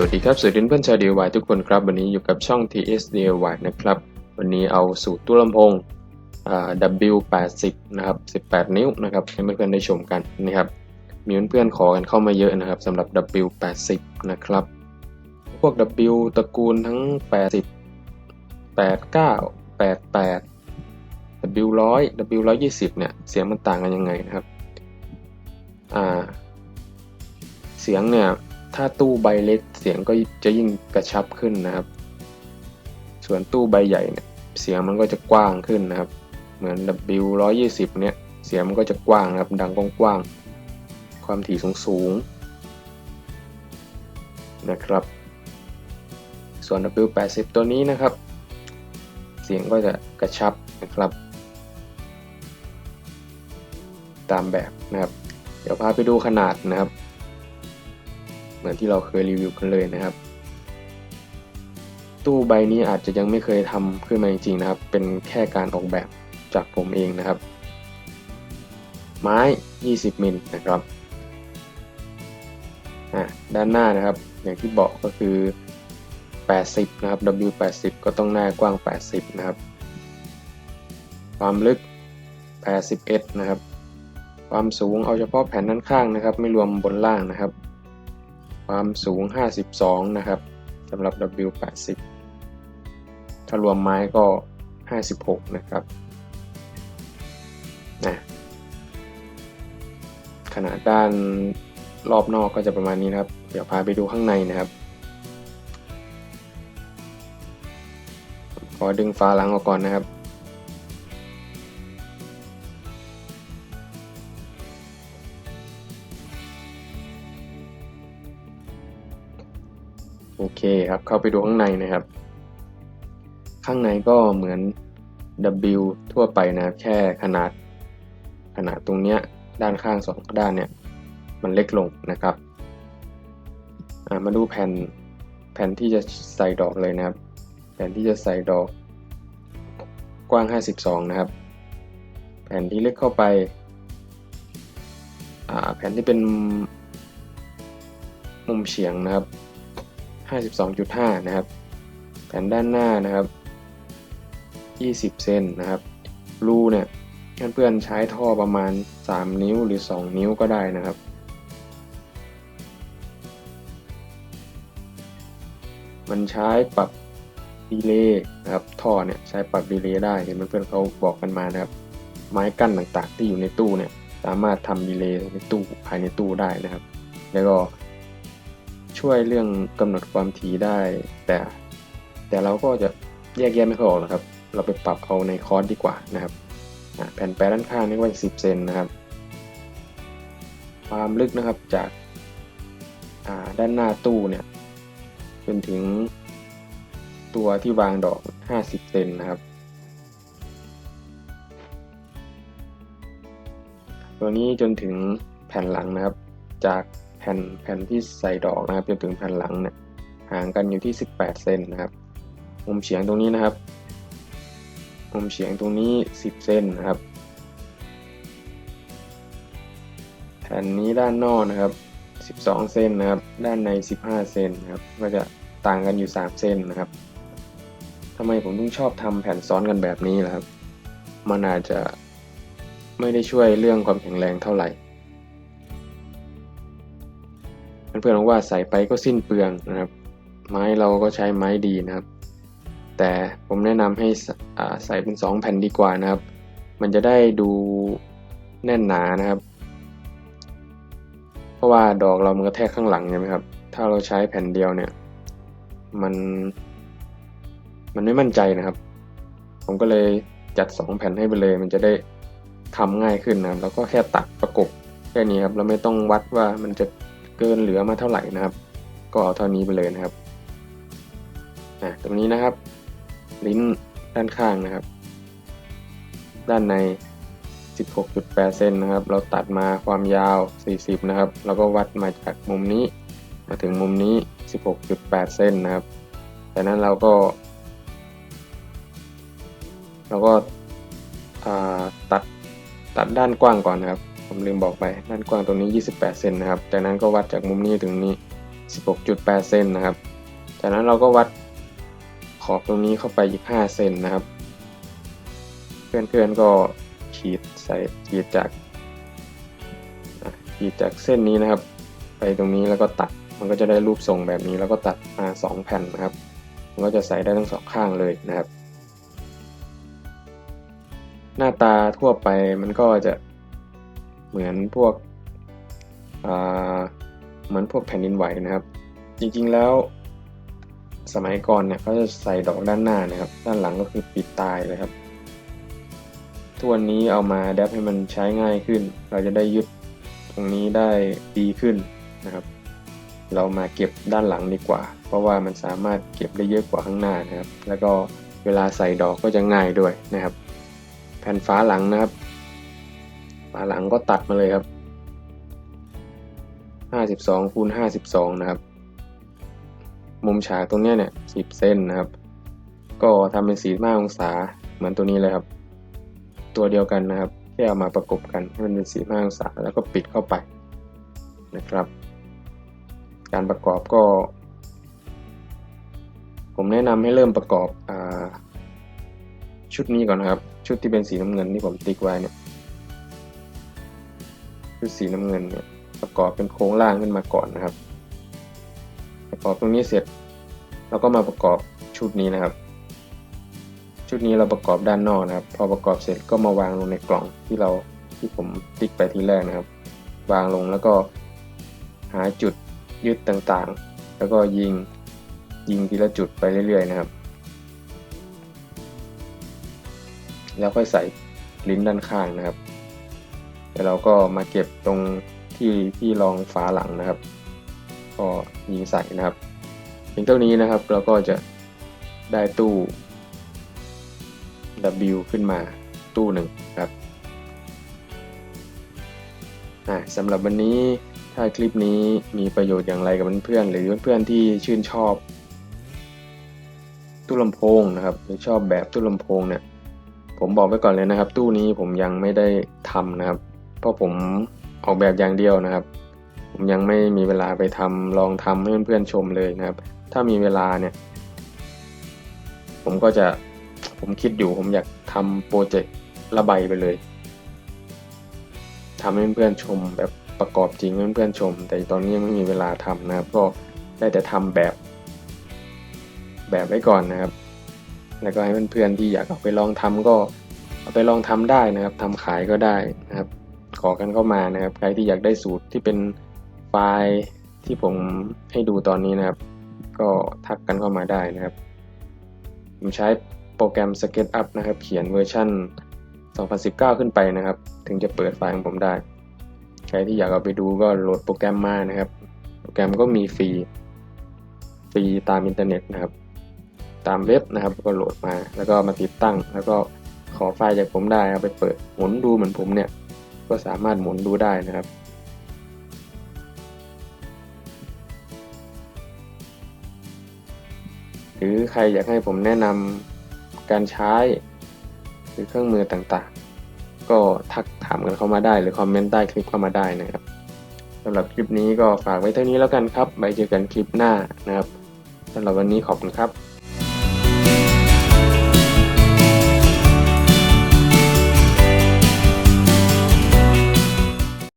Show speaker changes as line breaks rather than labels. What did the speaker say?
สวัสดีครับ สวัสดีเพื่อนชาว DIY ทุกคนครับ วันนี้อยู่กับช่อง TS DIY นะครับ วันนี้เอาสูตรตู้ลำโพงอ W80 นะครับ 18 นิ้วนะครับ ให้เพื่อนๆได้ชมกันนะครับ มีเพื่อนๆขอกันเข้ามาเยอะนะครับสำหรับ W80 นะครับ พวก W ตระกูลทั้ง 80 89 88 W100 W120 เนี่ย เสียงมันต่างกันยังไงนะครับ อ่า เสียงเนี่ย ถ้าตู้ใบเล็กเสียงก็จะยิ่งกระชับขึ้นนะครับ ส่วนตู้ใบใหญ่เนี่ยเสียงมันก็จะกว้างขึ้นนะครับ เหมือน W 120เนี่ยเสียงมันก็จะกว้างนะครับ ดังกว้างๆความถี่สูงสูงนะครับ ส่วน W 80ตัวนี้นะครับ เสียงก็จะกระชับนะครับ ตามแบบนะครับ เดี๋ยวพาไปดูขนาดนะครับ เหมือนที่เราเคยรีวิวกันเลยนะครับ ตู้ใบนี้อาจจะยังไม่เคยทำขึ้นมาจริงๆนะครับ เป็นแค่การออกแบบจากผมเองนะครับ ไม้ 20 มิลนะครับอะด้านหน้านะครับ อย่างที่บอกก็คือ 80 นะครับ W 80 ก็ต้องหน้ากว้าง 80 นะครับ ความลึก 81 นะครับ ความสูงเอาเฉพาะแผ่นด้านข้างนะครับ ไม่รวมบนล่างนะครับ ความสูง 52 นะครับสำหรับ W80 ถ้ารวมไม้ก็ 56 นะครับนะขนาดด้านรอบนอกก็จะประมาณนี้นะครับ เดี๋ยวพาไปดูข้างในนะครับขอดึงฝาหลังออกก่อนนะครับ โอเคครับ เข้าไปดูข้างในนะครับ ข้างในก็เหมือน W ทั่วไปนะครับ แค่ขนาด ขนาดตรงเนี้ยด้านข้างสองด้านเนี่ยมันเล็กลงนะครับมาดูแผ่นแผ่นที่จะใส่ดอกเลยนะครับ แผ่นที่จะใส่ดอกกว้าง 52 นะครับ แผ่นที่เล็กเข้าไปแผ่นที่เป็นมุมเฉียงนะครับ 52.5 นะครับแผ่นด้านหน้านะครับ 20 เซนนะครับ รูเนี่ยเพื่อนๆใช้ท่อประมาณ 3 นิ้วหรือ 2 นิ้วก็ได้นะครับ มันใช้ปรับดีเลย์นะครับ ท่อเนี่ยใช้ปรับดีเลย์ได้ เห็นเพื่อนๆเขาบอกกันมานะครับ ไม้กั้นต่างๆที่อยู่ในตู้เนี่ย สามารถทำดีเลย์ในตู้ภายในตู้ได้นะครับ แล้วก็ ช่วยเรื่องกำหนดความถี่ได้ แต่ แต่เราก็จะแยกแยะไม่ค่อยออกหรอกครับ เราไปปรับเอาในคอร์สดีกว่านะครับแผ่นแปรด้านข้างนี่ว่า10เซนนะครับ ความลึกนะครับจากด้านหน้าตู้เนี่ยจนถึงตัวที่วางดอก 50 เซนนะครับ ตัวนี้จนถึงแผ่นหลังนะครับ จาก แผ่นแผ่นที่ใส่ดอกนะครับจนถึงแผ่นหลังเนี่ยห่างกันอยู่ที่ 18 เซนนะครับ มุมเฉียงตรงนี้นะครับ มุมเฉียงตรงนี้ 10 เซนนะครับ แผ่นนี้ด้านนอกนะครับ 12 เซนนะครับ ด้านใน 15 เซนนะครับ ก็จะต่างกันอยู่ 3 เซนนะครับทำไมผมต้องชอบทำแผ่นซ้อนกันแบบนี้ล่ะครับ มันอาจจะไม่ได้ช่วยเรื่องความแข็งแรงเท่าไหร่ เพื่อนๆว่าใส่ไปก็สิ้นเปลืองนะครับ ไม้เราก็ใช้ไม้ดีนะครับ แต่ผมแนะนำให้ใส่เป็น 2 แผ่นดีกว่านะครับ มันจะได้ดูแน่นหนานะครับ เพราะว่าดอกเรามันกระแทกข้างหลังใช่ไหมครับ ถ้าเราใช้แผ่นเดียวเนี่ย มัน มันไม่มั่นใจนะครับ ผมก็เลยจัด 2 แผ่นให้ไปเลย มันจะได้ทำง่ายขึ้นนะครับ แล้วก็แค่ตัดประกบแค่นี้ครับ เราไม่ต้องวัดว่ามันจะ เกินเหลือมาเท่าไหร่นะครับ ก็เอาเท่านี้ไปเลยนะครับอะตรงนี้นะครับ ลิ้นด้านข้างนะครับ ด้านใน 16.8 เซนนะครับ เราตัดมาความยาว 40 นะครับ แล้วก็วัดมาจากมุมนี้ มาถึงมุมนี้ 16.8 เซนนะครับจากนั้นเราก็เราก็ตัดตัดด้านกว้างก่อนนะครับ ผมลืมบอกไป ด้านกว้างตรงนี้ 28 เซนนะครับ จากนั้นก็วัดจากมุมนี้ถึงนี้ 16.8 เซนนะครับ จากนั้นเราก็วัดขอบตรงนี้เข้าไปอีก5เซนนะครับ เพื่อนๆก็ขีดใส่ขีดจากขีดจากเส้นนี้นะครับ ไปตรงนี้แล้วก็ตัด มันก็จะได้รูปทรงแบบนี้ แล้วก็ตัดมา2แผ่นนะครับ มันก็จะใส่ได้ทั้งสองข้างเลยนะครับ หน้าตาทั่วไปมันก็จะ เหมือนพวกเหมือนพวกแผ่นดินไหวนะครับ จริงๆแล้วสมัยก่อนเนี่ยเขาจะใส่ดอกด้านหน้านะครับ ด้านหลังก็คือปิดตายเลยครับทุกวันนี้เอามาแดปให้มันใช้ง่ายขึ้น เราจะได้ยึดตรงนี้ได้ดีขึ้นนะครับ เรามาเก็บด้านหลังดีกว่า เพราะว่ามันสามารถเก็บได้เยอะกว่าข้างหน้านะครับ แล้วก็เวลาใส่ดอกก็จะง่ายด้วยนะครับ แผ่นฟ้าหลังนะครับ ฝาหลังก็ตัดมาเลยครับ 52คูณ52 นะครับ มุมฉากตรงเนี้ยเนี่ย 10 เส้นนะครับ ก็ทำเป็น45องศาเหมือนตัวนี้เลยครับ ตัวเดียวกันนะครับ แค่เอามาประกบกันให้มันเป็น45องศาแล้วก็ปิดเข้าไปนะครับ การประกอบก็ ผมแนะนำให้เริ่มประกอบอชุดนี้ก่อนนะครับ ชุดที่เป็นสีน้ำเงินที่ผมติ๊กไว้เนี่ย ชุดสีน้ำเงินเนี่ยประกอบเป็นโครงล่างขึ้นมาก่อนนะครับ ประกอบตรงนี้เสร็จเราก็มาประกอบชุดนี้นะครับ ชุดนี้เราประกอบด้านนอกนะครับ พอประกอบเสร็จก็มาวางลงในกล่องที่เราที่ผมติ๊กไปทีแรกนะครับ วางลงแล้วก็หาจุดยึดต่างๆ แล้วก็ยิงยิงทีละจุดไปเรื่อยๆนะครับ แล้วค่อยใส่ลิ้นด้านข้างนะครับ เดี๋ยวเราก็มาเก็บตรงที่ที่รองฝาหลังนะครับ ก็ยิงใส่นะครับเพียงเท่านี้นะครับเราก็จะได้ตู้ W ขึ้นมาตู้หนึ่งครับสำหรับวันนี้ถ้าคลิปนี้มีประโยชน์อย่างไรกับเพื่อนๆหรือเพื่อนๆที่ชื่นชอบ ตู้ลำโพงนะครับหรือชอบแบบตู้ลำโพงเนี่ยผมบอกไว้ก่อนเลยนะครับ ตู้นี้ผมยังไม่ได้ทำนะครับ เพราะผมออกแบบอย่างเดียวนะครับ ผมยังไม่มีเวลาไปทำลองทำให้เพื่อนๆชมเลยนะครับ ถ้ามีเวลาเนี่ย ผมก็จะผมคิดอยู่ผมอยากทำโปรเจกต์ระบายไปเลยทำให้เพื่อนๆชมแบบประกอบจริงให้เพื่อนๆชม แต่ตอนนี้ยังไม่มีเวลาทำนะครับ ก็ได้แต่ทำแบบ แบบไว้ก่อนนะครับ แล้วก็ให้เพื่อนๆที่อยากเอาไปลองทำก็เอาไปลองทำได้นะครับทำขายก็ได้นะครับ ขอกันเข้ามานะครับ ใครที่อยากได้สูตรที่เป็นไฟล์ที่ผมให้ดูตอนนี้นะครับ ก็ทักกันเข้ามาได้นะครับ ผมใช้โปรแกรม SketchUp นะครับ เขียนเวอร์ชัน2019 ขึ้นไปนะครับ ถึงจะเปิดไฟล์ของผมได้ ใครที่อยากเอาไปดูก็โหลดโปรแกรมมานะครับ โปรแกรมก็มีฟรีฟรีตามอินเทอร์เน็ตนะครับ ตามเว็บนะครับ ก็โหลดมา แล้วก็มาติดตั้ง แล้วก็ขอไฟล์จากผมได้เอาไปเปิดหมุนดูเหมือนผมเนี่ย ก็สามารถหมุนดูได้นะครับ หรือใครอยากให้ผมแนะนำการใช้ หรือเครื่องมือต่างๆ ก็ทักถามกันเข้ามาได้ หรือคอมเมนต์ใต้คลิปเข้ามาได้นะครับสำหรับคลิปนี้ก็ฝากไว้เท่านี้แล้วกันครับไว้เจอกันคลิปหน้านะครับสำหรับวันนี้ขอบคุณครับ